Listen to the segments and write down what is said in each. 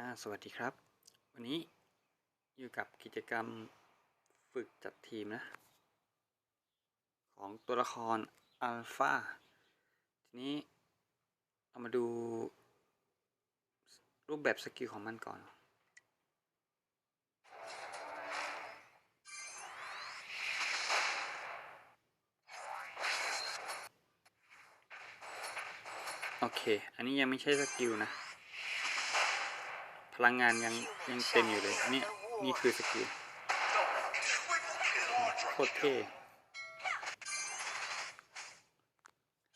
อ่าสวัสดีครับ วันนี้อยู่กับกิจกรรมฝึกจัดทีมนะ ของตัวละครอัลฟาทีนี้เอามาดู รูปแบบสกิลของมันก่อน โอเค อันนี้ยังไม่ใช่สกิลนะ พลังงานยังยังเต็มอยู่เลยอันนี้นี่คือสกิลโคตรเท่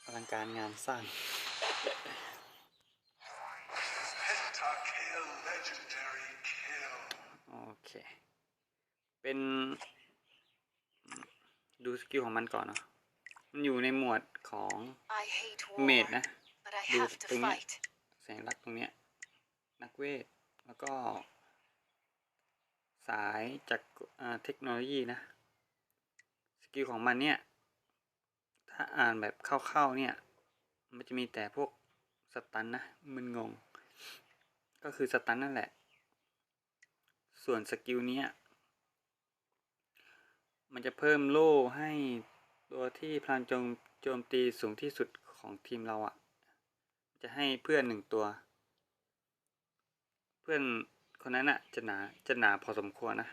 อลังการงานสร้าง Pentakill legendary kill. โอเค เป็น ดูสกิลของมันก่อนเนาะมันอยู่ในหมวดของ I hate เม war, ดนะ but I ดู have ตรง to เนี้ย fight. แสงรักตรงเนี้ยนักเวท แล้วก็ สายจากเทคโนโลยีนะ สกิลของมันเนี่ย ถ้าอ่านแบบเข้าๆเนี่ย มันจะมีแต่พวกสตันนะ มึนงง ก็คือสตันนั่นแหละ ส่วนสกิลเนี้ยมันจะเพิ่มโล่ให้ตัวที่พลังโจมโจมตีสูงที่สุดของทีมเราอะ่ะ จะให้เพื่อนหนึ่งตัว เพื่อนคนนั้นอะ่ะจะหนาจะหนาพอสมควรนะ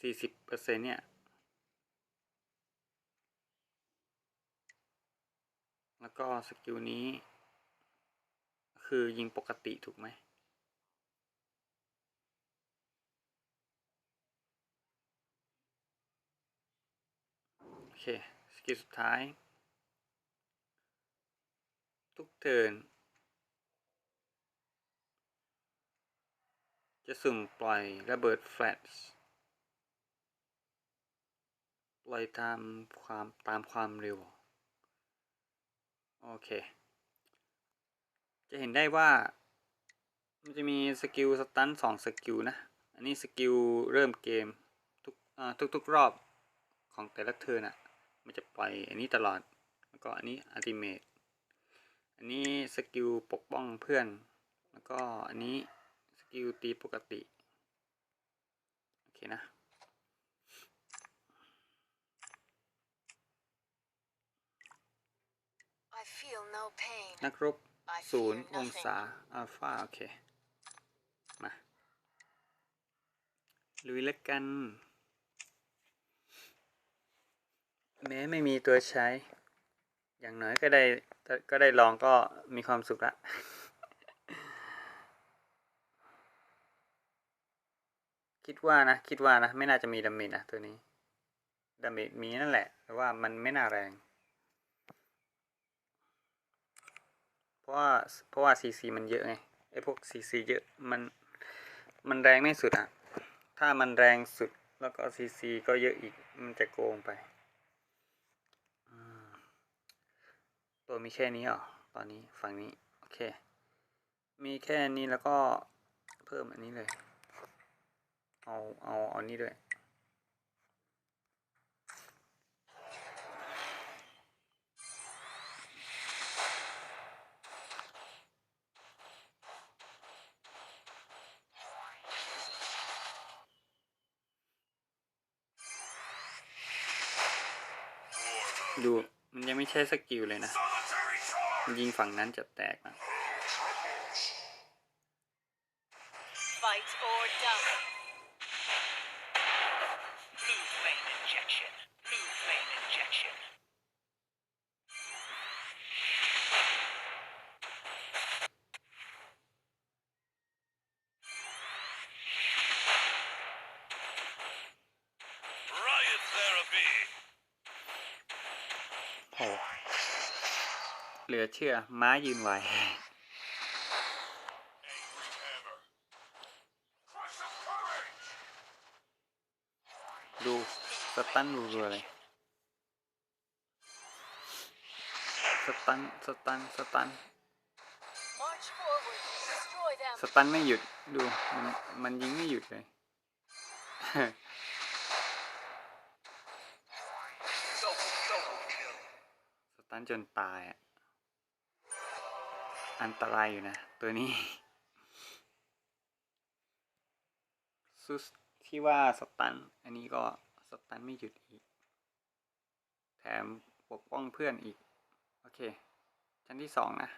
สี่สิบเปอร์เซ็นเนี่ย แล้วก็สกิลนี้ คือยิงปกติถูกไหมโอเค สกิลสุดท้าย ทุกเทิร์น จะสุ่มปล่อยระเบิดแฟลชปล่อยตามความตามความเร็ว โอเค จะเห็นได้ว่า มันจะมีสกิลสตันสองสกิลนะ อันนี้สกิลเริ่มเกม ทุกทุกๆรอบของแต่ละเทิร์นอะ มันจะปล่อยอันนี้ตลอด แล้วก็อันนี้อัลติเมทอันนี้สกิลปกป้องเพื่อน แล้วก็อันนี้ กิลตีปกติ โอเคนะ I feel no pain. นักรบ I ศูน fear ย์องศา nothing. อัลฟาโอเค มา ลุยแล้วกัน แม้ไม่มีตัวใช้ อย่างน้อยก็ได้ก็ได้ลองก็มีความสุขละ คิดว่านะคิดว่านะไม่น่าจะมีดาเมจนะตัวนี้ดาเมจมีนั่นแหละ แต่ว่ามันไม่น่าแรง เพราะว่าเพราะว่าซีซีมันเยอะไงไอพวกซีซีเยอะมันมันแรงไม่สุดอะ ถ้ามันแรงสุดแล้วก็ซีซีก็เยอะอีกมันจะโกงไปตัวมีแค่นี้เหรอตอนนี้ฝั่งนี้ โอเค มีแค่นี้แล้วก็เพิ่มอันนี้เลย เอาเอาเอานี้ด้วยดู มันยังไม่ใช่สกิลเลยนะมันยิงฝั่งนั้นจะแตกนะ เชื่อ ม้ายืนไหวดูสตันรัวๆเลยสตันสตันสตันสตันไม่หยุดดูมันมันยิงไม่หยุดเลย สตันจนตายอะ อันตรายอยู่นะ ตัวนี้ซุสที่ว่าสตัน อันนี้ก็สตันไม่หยุดอีก แถมปกป้องเพื่อนอีก โอเค ชั้นที่สองนะ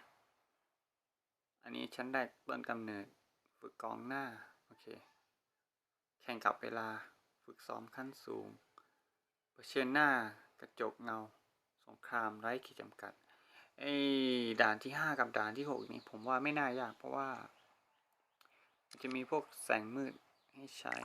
อันนี้ชั้นได้ต้นกำเนิด ฝึกกองหน้า โอเค แข่งกับเวลาฝึกซ้อมขั้นสูงเผชิญหน้ากระจกเงา สงครามไร้ขีดจำกัด ไอ้ด่านที่ห้ากับด่านที่หกนี่ผมว่าไม่น่ายาก เพราะว่า จะมีพวกแสงมืดให้ใช้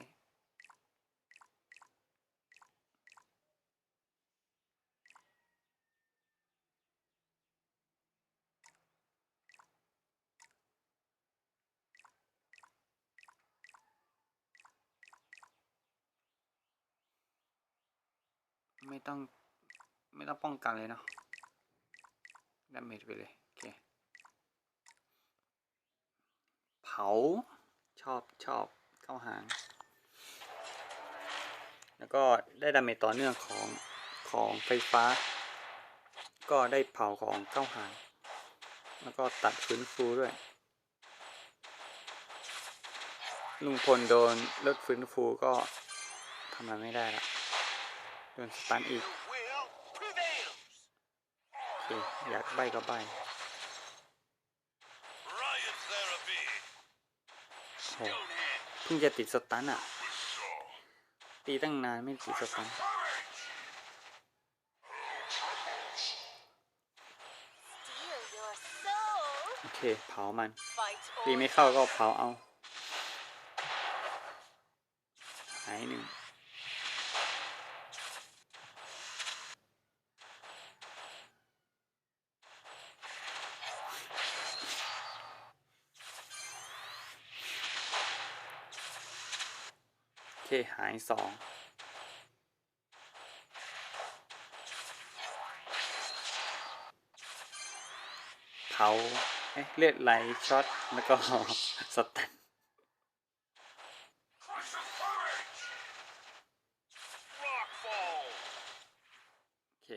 ไม่ต้อง ไม่ต้องป้องกันเลยเนาะ ดาเมจไปเลย โอเค เผา ชอบชอบเข้าหาง แล้วก็ได้ดาเมจต่อเนื่องของของไฟฟ้า ก็ได้เผาของเข้าหาง แล้วก็ตัดฟื้นฟูด้วย ลุงพลโดนเลิกฟื้นฟูก็ทำอะไรไม่ได้ละโดนสตันอีก อเคอยากใบก็ใบ Riot therapy. โหเพิ่งจะติดสตันอะ ตีตั้งนานไม่ติดสตัน Steal your soul. โอเค เผามัน Fight ตี or ไม่เข้าก็เผาเอาหายหนึ่ง หายสองเผาเอ๊ะเลือดไหลช็อต แล้วก็สแตนโอเค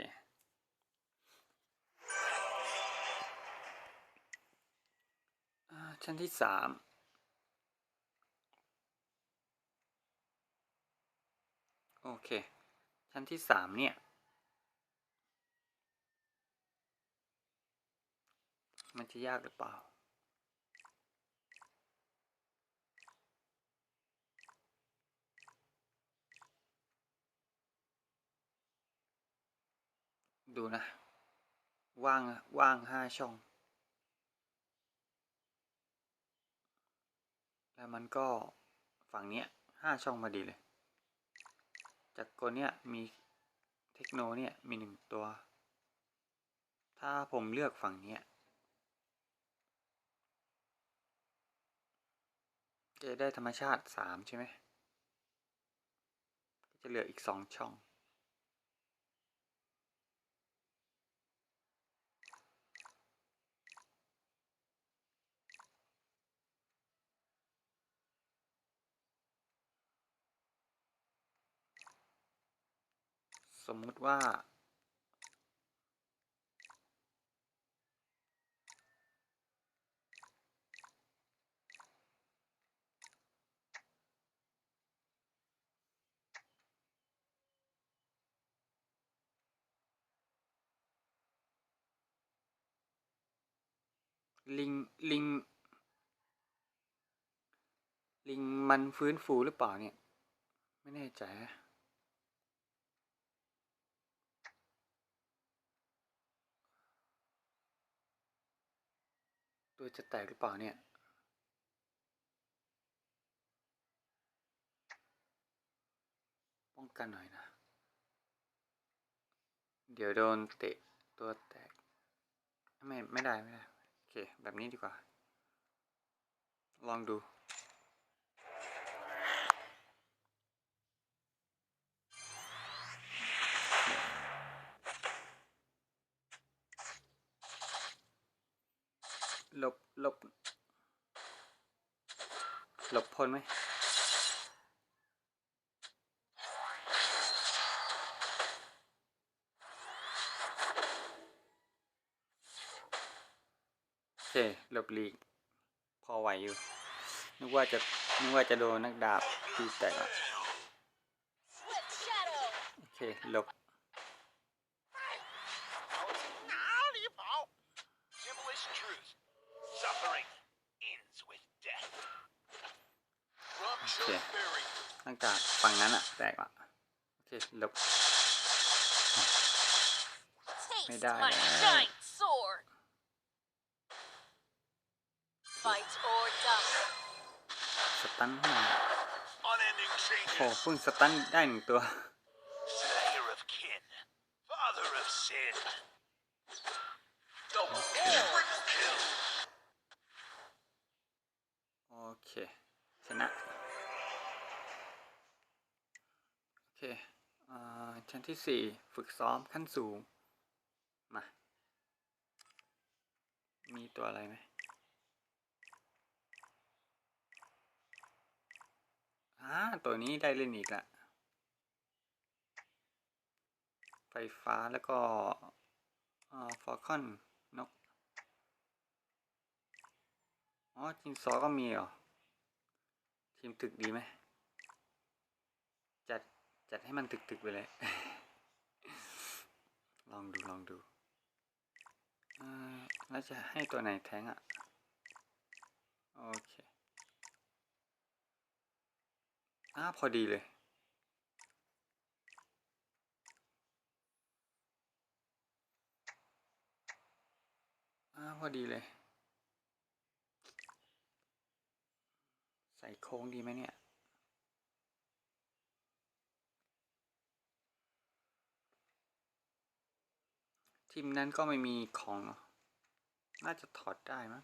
ชั้นที่สาม โอ เค ชั้นที่สามเนี่ย มันจะยากหรือเปล่าดูนะ ว่าง ว่างห้าช่อง แล้วมันก็ฝั่งเนี้ยห้าช่องมาดีเลย จากกลเนี้ยมีเทคโนเนี่ยมีหนึ่งตัว ถ้าผมเลือกฝั่งเนี้ยจะได้ธรรมชาติสามใช่ไหมก็จะเหลืออีกสองช่อง สมมุติว่า ลิง ลิง ลิง มันฟื้นฟูหรือเปล่าเนี่ย ไม่แน่ใจฮะ ตัวจะแตกหรือเปล่าเนี่ยป้องกันหน่อยนะ เดี๋ยวโดนเตะตัวแตก ไม่ ไม่ได้ ไม่ได้ โอเค แบบนี้ดีกว่า ลองดู หลบหลบ หลบพ้นไหมโอเคหลบหลีก พอไหวอยู่ นึกว่าจะนึกว่าจะโดนนักดาบตีแตกอะโอเคหลบ barrier. นักดาบฝั่งนั้นอะแตกอะโอเคหลบ Taste May die. my giant sword. Fight or die. สตันเข้ามา Unending โอ้ changes. เพิ่งสตันได้หนึ่งตัว ที่สี่ฝึกซ้อมขั้นสูง มา มีตัวอะไรไหมอ่าตัวนี้ได้เล่นอีกละ ไฟฟ้าแล้วก็ฟอร์คอนนก อ๋อจินซอก็มีเหรอ ทีมตึกดีไหม จัดให้มันตึกๆไปเลย ลองดูลองดูเอ่อแล้วจะให้ตัวไหนแทงอะ โอเคอ่าพอดีเลย อ่าพอดีเลย ใส่โค้งดีไหมเนี่ย ทีมนั้นก็ไม่มีของเนอะน่าจะถอดได้มั้ง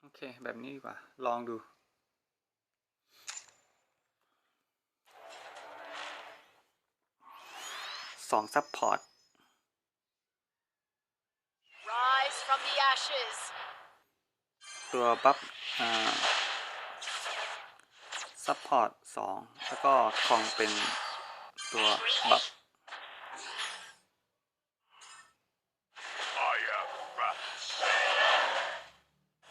โอเค แบบนี้ดีกว่า ลองดูสองซัพพอร์ต Rise from the ashes. ตัวบัฟอ่า ซัพพอร์ตสองแล้วก็คองเป็นตัวบัฟ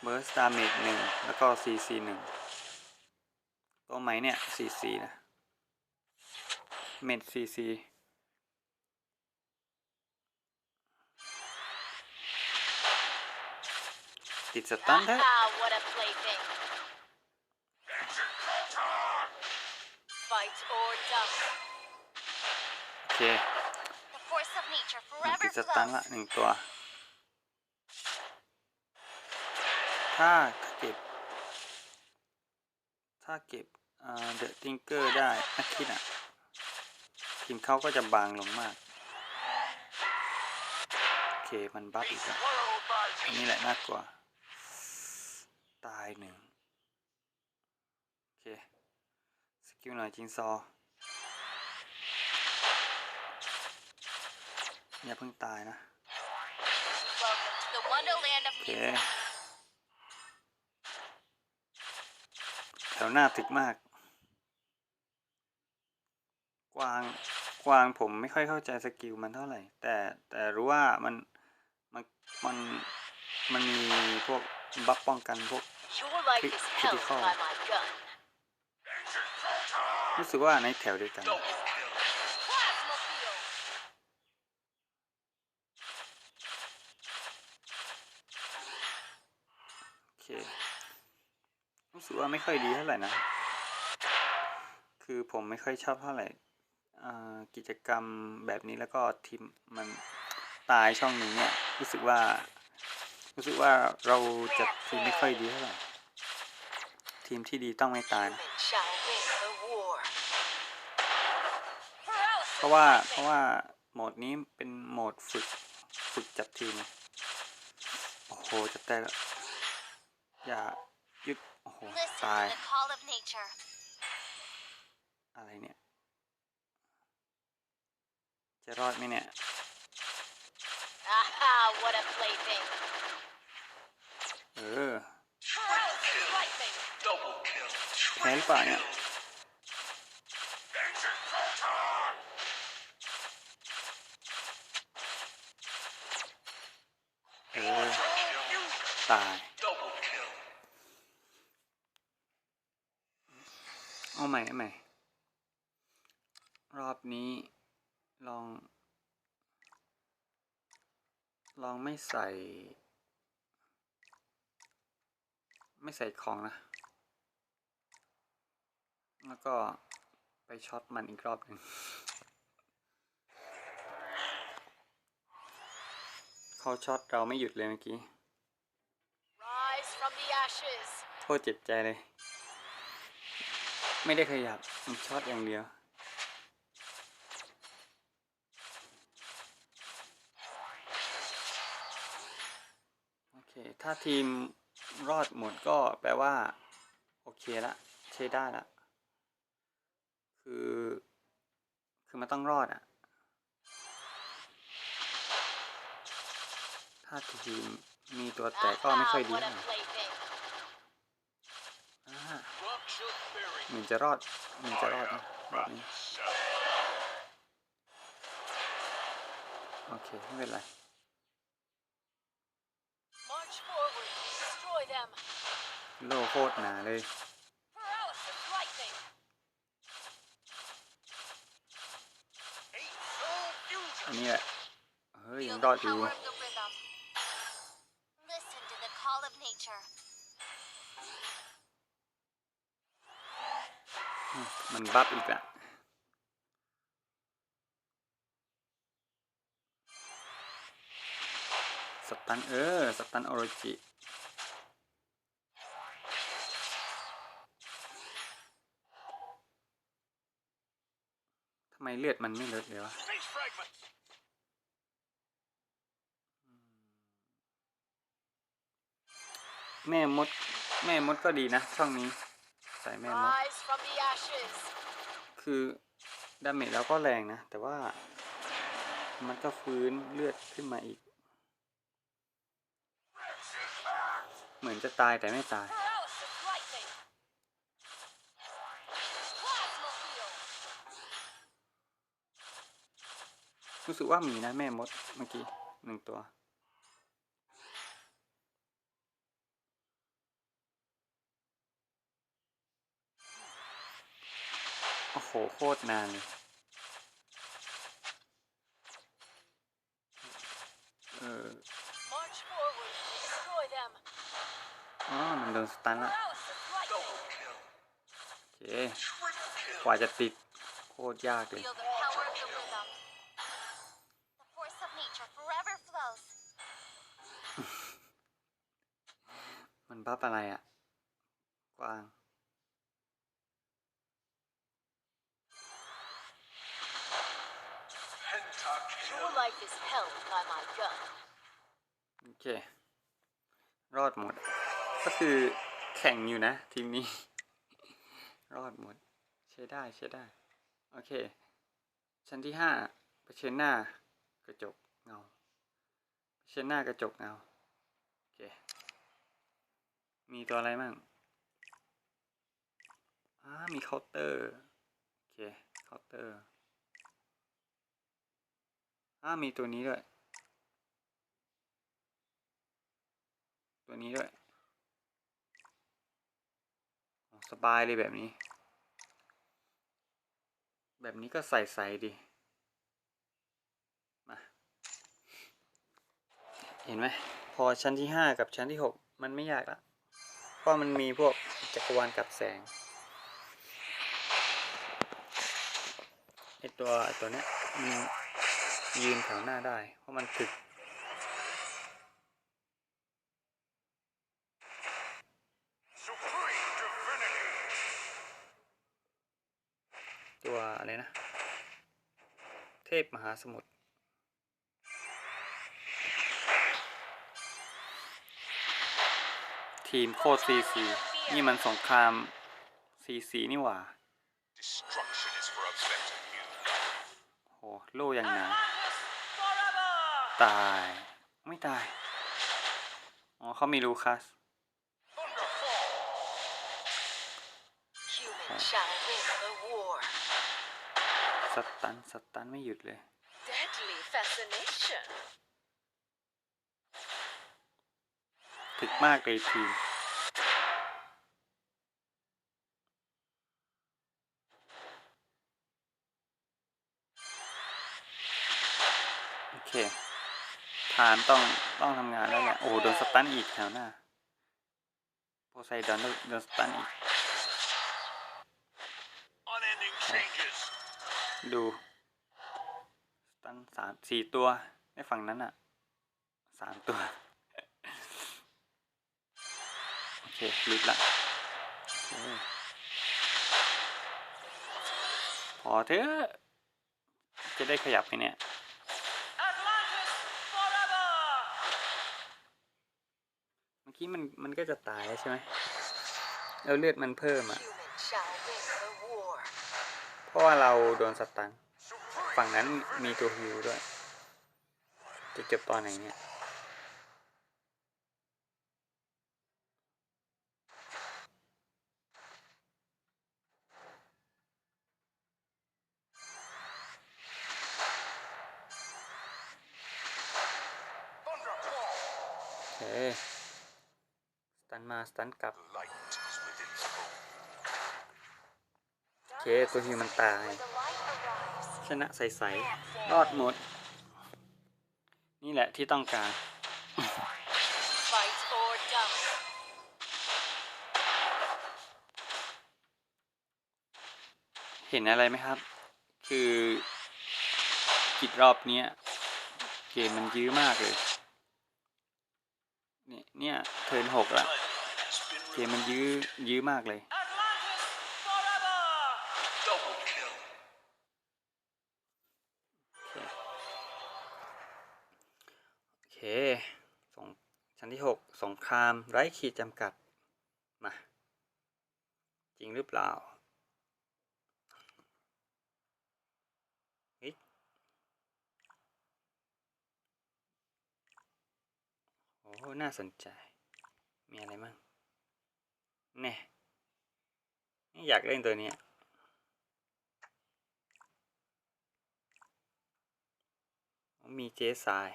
เบ r ร์สดาเมจหนึ่งแล้วก็ซีซีหนึ่งตัวไหมเนี่ยซีซีนะเมจซีซีติดสตันได้ โอเค The force of nature มัน forever ติดสตัน flows. ละหนึ่งตัว ถ้าเก็บ ถ้าเก็บเดอะติงเกอร์ได้อาทิตย์อะทีมเขาก็จะบางลงมาก โอเค มันบัฟอีกแล้ว Swallowed by อัน me. นี้แหละน่ากลัว ตายหนึ่ง โอเค สกิลหน่อยจิงซอ อย่าเพิ่งตายนะ Welcome to the wonderland of โอเค music. แถวหน้าตึกมาก กวางกวางผมไม่ค่อยเข้าใจสกิลมันเท่าไหร่ แต่แต่รู้ว่ามันมันมันมันมีพวกบัฟป้องกันพวก Your life is held Critical. by my gun. รู้สึกว่าในแถวเดียวกันโอเครู้สึกว่าไม่ค่อยดีเท่าไหร่นะ คือผมไม่ค่อยชอบเท่าไหร่กิจกรรมแบบนี้แล้วก็ทีมมันตายช่องหนึ่งเนี่ยรู้สึกว่า รู้สึกว่าเราจัดทีมไม่ค่อยดีเท่าไหร่ทีมที่ดีต้องไม่ตายนะ Human shall win the war. เพราะว่าเพราะว่าโหมดนี้เป็นโหมดฝึกฝึกจัดทีม โอ้โหจะแต่ละอย่าหยุดโอ้โห Listen ตาย to the call of nature. อะไรเนี่ย จะรอดไหมเนี่ย Aha, what a plaything. เออ Lightning. Double kill. แพ้หรือเปล่าเนี่ย Executor. ตาย Double kill. เอาใหม่เอาใหม่ รอบนี้ลอง ลอง ไม่ใส่ ไม่ใส่ของนะ แล้วก็ไปช็อตมันอีกรอบหนึ่งเขาช็อตเราไม่หยุดเลยเมื่อกี้ Rise from the ashes. โคตรเจ็บใจเลย ไม่ได้ขยับมันช็อตอย่างเดียว โอเค ถ้าทีมรอดหมดก็แปลว่า โอเคละใช้ได้ละคือ คือมันต้องรอดอะถ้าทีมมีตัวแตกก็ไม่ค่อยดีเหร่ plaything. อ่า Structure buried. หนึ่งจะรอดหนึ่งจะรอดนะรอบนี้โอเค ไม่เป็นไร โลโคตรหนาเลย Paralysis lightning. Eight soul fusion. อันนี้แหละเฮ้ยยัง Feel รอ the ดอยู่ power of the rhythm. Listen to the call of nature. อืมมันบัฟอีกละสตันเออ สตันโอโรจิ ไมเลือดมันไม่ลดเลยวะ Space fragments. แม่มด แม่มดก็ดีนะ ช่องนี้ ใส่แม่มด Rise from the ashes. คือดาเมจแล้วก็แรงนะ แต่ว่า มันก็ฟื้นเลือดขึ้นมาอีก เหมือนจะตายแต่ไม่ตาย รู้สึกว่ามีนะแม่มดเมื่อกี้หนึ่งตัว โอ้โห โคตรนานเลยเออ March forward. Destroy them. อ๋อมันโดนสตันละ Paralysis lightning. Double kill. โอเค Triple kill. กว่าจะติด โคตรยากเลย มันบัฟอะไรอะ่ะ กวาง Pentakill. Your life is held by my gun. โอเค รอดหมด ก็คือแข่งอยู่นะ ทีมนี้ รอดหมด ใช้ได้ใช้ได้ โอเค ชั้นที่ห้าเผชิญหน้ากระจกเงาเผชิญหน้ากระจกเงาโอเค มีตัวอะไรบ้างอ่ามีเคาน์เตอร์ โอเค เคาน์เตอร์อ่ามีตัวนี้ด้วย ตัวนี้ด้วย สบายเลยแบบนี้ แบบนี้ก็ใส่ใส่ดีมา เห็นไหม พอชั้นที่ห้ากับชั้นที่หกมันไม่ยากละ เพราะมันมีพวกจักรวาลกับแสงไอตัวตัวเนี้ยมันยืนแถวหน้าได้ เพราะมันถึกตัวอะไรนะ เทพมหาสมุทร ทีมโคตรซีซีนี่มันสงครามซีซีนี่หว่า Destruction is for upsetting you. โหโล่อย่างหนา Atlantis forever! ตายไม่ตาย อ๋อเขามีลูคัส Thunderfall. Humans shall win the war. สตันสตันไม่หยุดเลย ถึกมากเลยทีม โอเค ฐานต้องต้องทำงานแล้วแหละโอ้โดนสตันอีกแถวหน้า โพไซดอนโดนโดนสตันอีก ดูสตันสามสี่ตัวในฝั่งนั้นอะสามตัว คลุดละโอเคพอเถอะจะได้ขยับไปเนี่ย Atlantis forever! เมื่อกี้มันมันก็จะตายแล้วใช่ไหมแล้วเลือดมันเพิ่มอะ Humans shall win the war. เพราะว่าเราโดนสตัน Supreme ฝั่งนั้นมีตัวฮิวด้วย จะจบตอนไหนเนี่ย thunderclaw. โอเค สตันมา สตันกลับ Light is within the moon. โอเค ตัวฮิวมันตาย Where the light arrives. ชนะใสๆรอดหมด นี่แหละที่ต้องการ Fight or die. เห็นอะไรไหมครับ คือกิจรอบเนี้ยเกมมันยื้อมากเลย เนี่ยเทิร์นหกละเกมมันยื้อยื้อมากเลย โอเคสงชั้นที่หกสงครามไร้ขีดจำกัด มา จริงหรือเปล่าเฮ้ย โอ้น่าสนใจ มีอะไรมั่งแน่นี่อยากเล่นตัวนี้มีเจสาย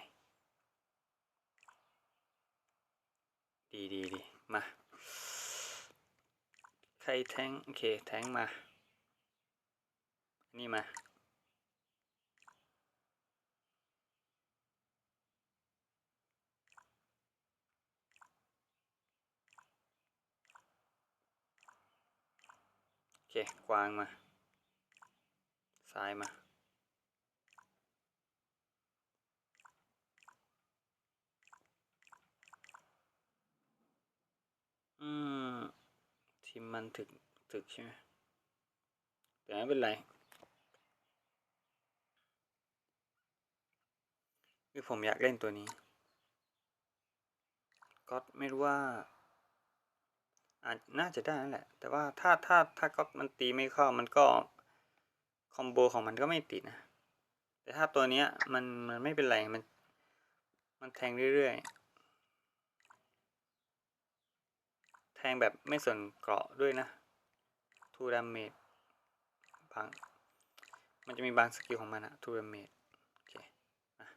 ดีดีดีมา ใครแทง โอเค แทงมา นี่มา คกวางมา ซ้ายมาอืมทีมมันถึกถึกใช่ไหมแต่ไม่เป็นไรคือผมอยากเล่นตัวนี้ก็ไม่รู้ว่า อาจน่าจะได้นั่นแหละ แต่ว่าถ้าถ้าถ้าก็มันตีไม่เข้ามันก็คอมโบของมันก็ไม่ติดนะ แต่ถ้าตัวเนี้ยมันมันไม่เป็นไรมัน มันแทงเรื่อยๆ แทงแบบไม่สนเกราะด้วยนะทูดามเมจบาง มันจะมีบางสกิลของมันอะทูดามเมจโอเคนะ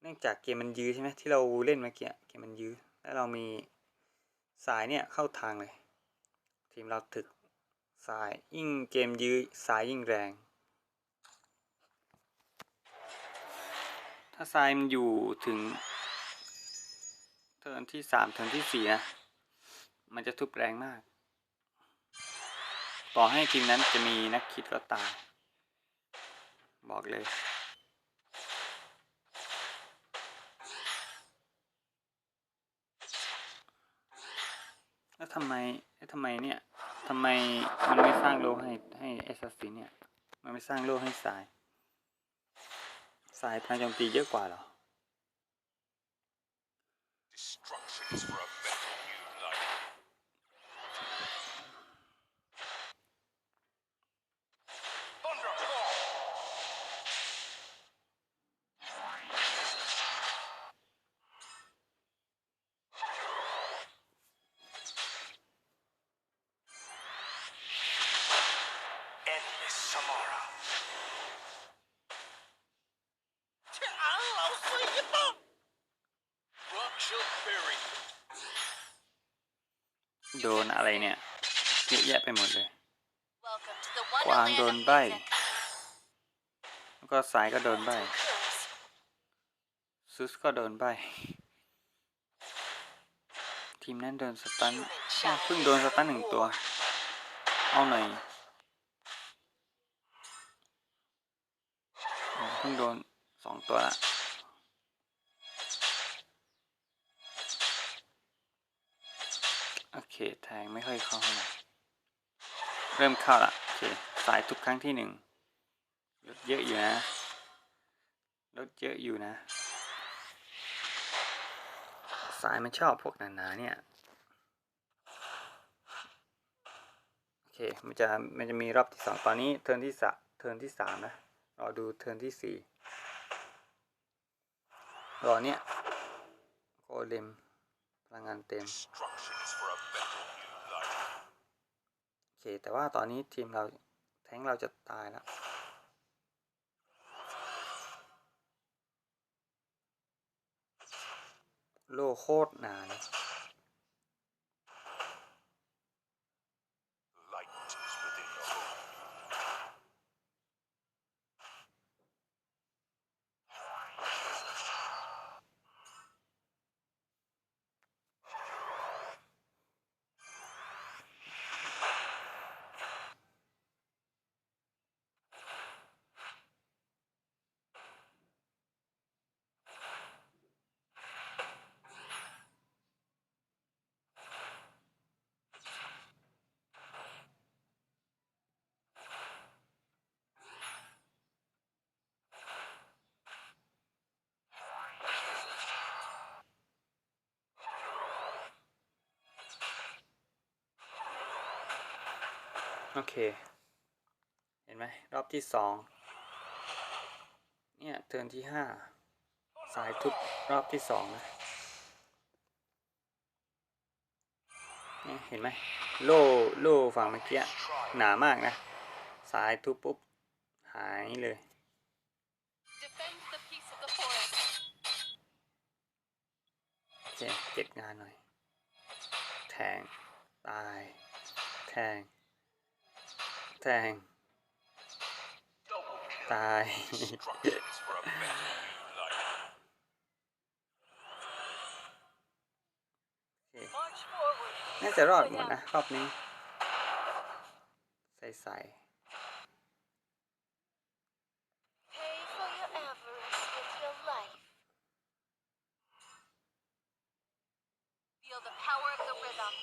เนื่องจากเกมมันยื้อใช่ไหมที่เราเล่นเมื่อกี้เกมมันยื้อแล้วเรามี สายเนี่ยเข้าทางเลย ทีมเราถึกสายยิ่งเกมยื้อสายยิ่งแรง ถ้าทรายมันอยู่ถึง เทิร์นที่สามเทิร์นที่สี่นะ มันจะทุบแรงมาก ต่อให้ทีมนั้นจะมีนักคิดก็ตาย บอกเลย แล้ว ทำไมแล้ทำไมเนี่ยทำไมมันไม่สร้างโลกให้ให้แอสซัสซินเนี่ย มันไม่สร้างโลกให้สาย สายพลังโจมตีเยอะกว่าหรอ Destruction is r Endless tomorrow. Rock shall bury you. โดนอะไรเนี่ยเยอะแยะไปหมดเลย Welcome to the กวาง Wonderland โด of นใบ music. แล้วก็สายก็โดนใบ Two kills. ซุสก็โดนใบ ทีมนั้นโดนสตันอ้าวเพิ่งโดนสตันหนึ่งตัว เอาหน่อยอ๋อเพิ่งโดนสองตัวละโอเคแทงไม่ค่อยเข้าเท่าไหร่เริ่มเข้าละโอเคสายทุกครั้งที่หนึ่งลดเยอะอยู่นะลดเยอะอยู่นะ สายมันชอบพวกหนาๆเนี่ยโอเคมันจะมันจะมีรอบที่สองตอนนี้เทิร์นที่สะเทิร์นที่สามนะ รอดูเทิร์นที่สี่รอเนี่ยโกเลมพลังงานเต็ม โอเค แต่ว่าตอนนี้ทีมเราแท้งเราจะตายแล้วโลโคตรหนาเลย โอเค เห็นไหมรอบที่สองเนี่ยเทิร์นที่ห้าสายทุบรอบที่สองนะเนี่ยเห็นไหมโล่โล่ฝั่งเมื่อกี้หนามากนะ สายทุบปุ๊บ หายเลย Defend the peace of the forest. โอเคเก็บงานหน่อย แทง ตาย แทง แทง ตาย น่าจะรอดหมดนะ รอบนี้ ใส่ๆส่ Pay for your avarice with your life. Feel the power of the rhythm.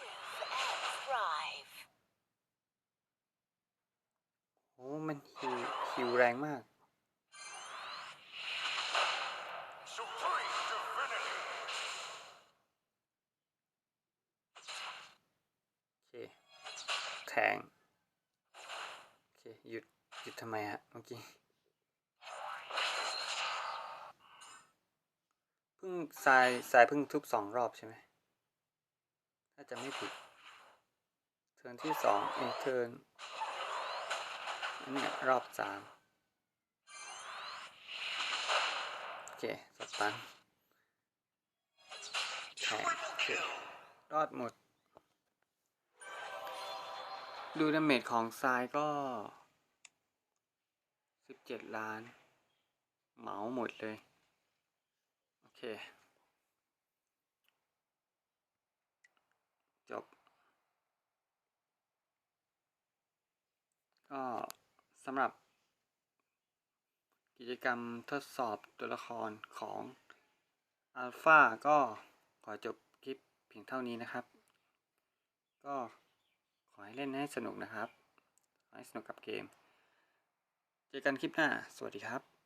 Live and thrive. โอ้ มันฮิวฮิวแรงมาก Supreme divinity. โอเค แทง โอเค หยุด หยุดทำไมฮะเมื่อกี้ เพิ่ง ทรายพิ่งทุบสองรอบใช่ไหมถ้าจะไม่ผิด เทิร์นที่สองเอยเทิร์นอันนี้รอบสามโอเคสตันแทงรอดหมด ดูดาเมจของทรายก็สิบเจ็ดล้าน เหมาหมดเลย โอเค จบ ก็สำหรับ กิจกรรมทดสอบตัวละครของอัลฟาก็ขอจบคลิปเพียงเท่านี้นะครับ ก็ขอให้เล่นให้สนุกนะครับขอให้สนุกกับเกม เจอกันคลิปหน้า สวัสดีครับ